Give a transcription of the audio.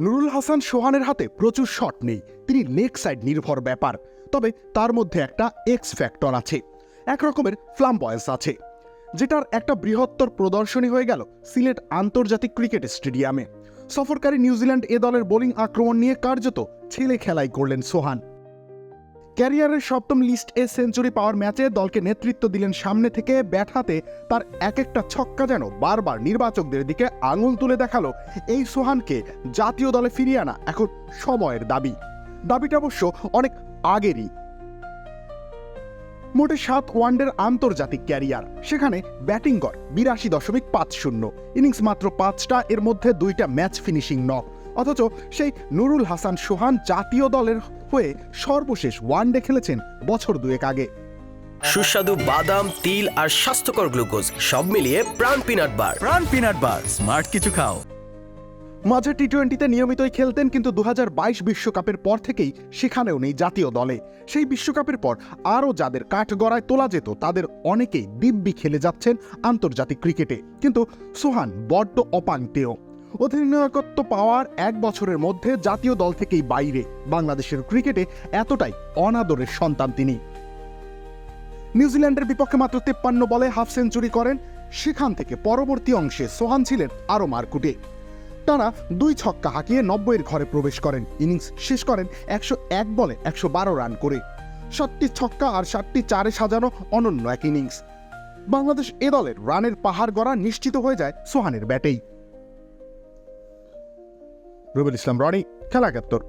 নুরুল হাসান সোহানের হাতে প্রচুর শট নেই। তিনি লেগ সাইড নির্ভর ব্যাপার। তবে তার মধ্যে একটা এক্স ফ্যাক্টর আছে। এক রকমের বয়েস আছে। যেটার একটা বৃহত্তর প্রদর্শনী হয়ে গেল সিলেট আন্তর্জাতিক ক্রিকেট স্টেডিয়ামে। সফরকারী নিউজিল্যান্ড এ দলের বোলিং আক্রমণ নিয়ে কার্যত ছেলে খেলাই করলেন সোহান। ক্যারিয়ারের সপ্তম লিস্ট এ সেঞ্চুরি পাওয়ার ম্যাচে দলকে নেতৃত্ব দিলেন সামনে থেকে ব্যাট হাতে। তার এক একটা ছক্কা যেন বারবার নির্বাচকদের দিকে আঙুল তুলে দেখাল এই সোহানকে জাতীয় দলে ফিরিয়ে আনা এখন সময়ের দাবি। দাবিটা অবশ্য অনেক আগেরই। মোটে সাত ওয়ানডের আন্তর্জাতিক ক্যারিয়ার। সেখানে ব্যাটিং গড় বিরাশি দশমিক পাঁচ শূন্য। ইনিংস মাত্র পাঁচটা, এর মধ্যে দুইটা ম্যাচ ফিনিশিং নক। অথচ সেই নুরুল হাসান সোহান জাতীয় দলের হয়ে সর্বশেষ ওয়ানডে খেলেছেন বছর দুয়েক আগে। সুস্বাদু বাদাম তিল আর স্বাস্থ্যকর গ্লুকোজ সব মিলিয়ে প্রাণ পিনাট বার। প্রাণ পিনাট বার স্মার্ট কিছু খাও। মাঝে টি টোয়েন্টিতে নিয়মিতই খেলতেন কিন্তু দু বিশ্বকাপের পর থেকেই সেখানেও নেই জাতীয় দলে। সেই বিশ্বকাপের পর আরও যাদের কাঠগড়ায় তোলা যেত তাদের অনেকেই দিব্যি খেলে যাচ্ছেন আন্তর্জাতিক ক্রিকেটে। কিন্তু সোহান বড্ড অপাঙ্ক্তেয় অধিনায়কত্ব পাওয়ার এক বছরের মধ্যে জাতীয় দল থেকেই বাইরে। বাংলাদেশের ক্রিকেটে এতটাই অনাদরের সন্তান তিনি। নিউজিল্যান্ডের বিপক্ষে মাত্র তেপ্পান্ন বলে হাফ সেঞ্চুরি করেন। সেখান থেকে পরবর্তী অংশে সোহান ছিলেন আরও মারকুটে। তারা দুই ছক্কা হাঁকিয়ে নব্বইয়ের ঘরে প্রবেশ করেন। ইনিংস শেষ করেন একশো এক বলে একশো বারো রান করে। সাতটি ছক্কা আর সাতটি চারে সাজানো অনন্য এক ইনিংস। বাংলাদেশ এ দলের রানের পাহাড় গড়া নিশ্চিত হয়ে যায় সোহানের ব্যাটেই। রুবেল ইসলাম রনি খেলা একাত্তর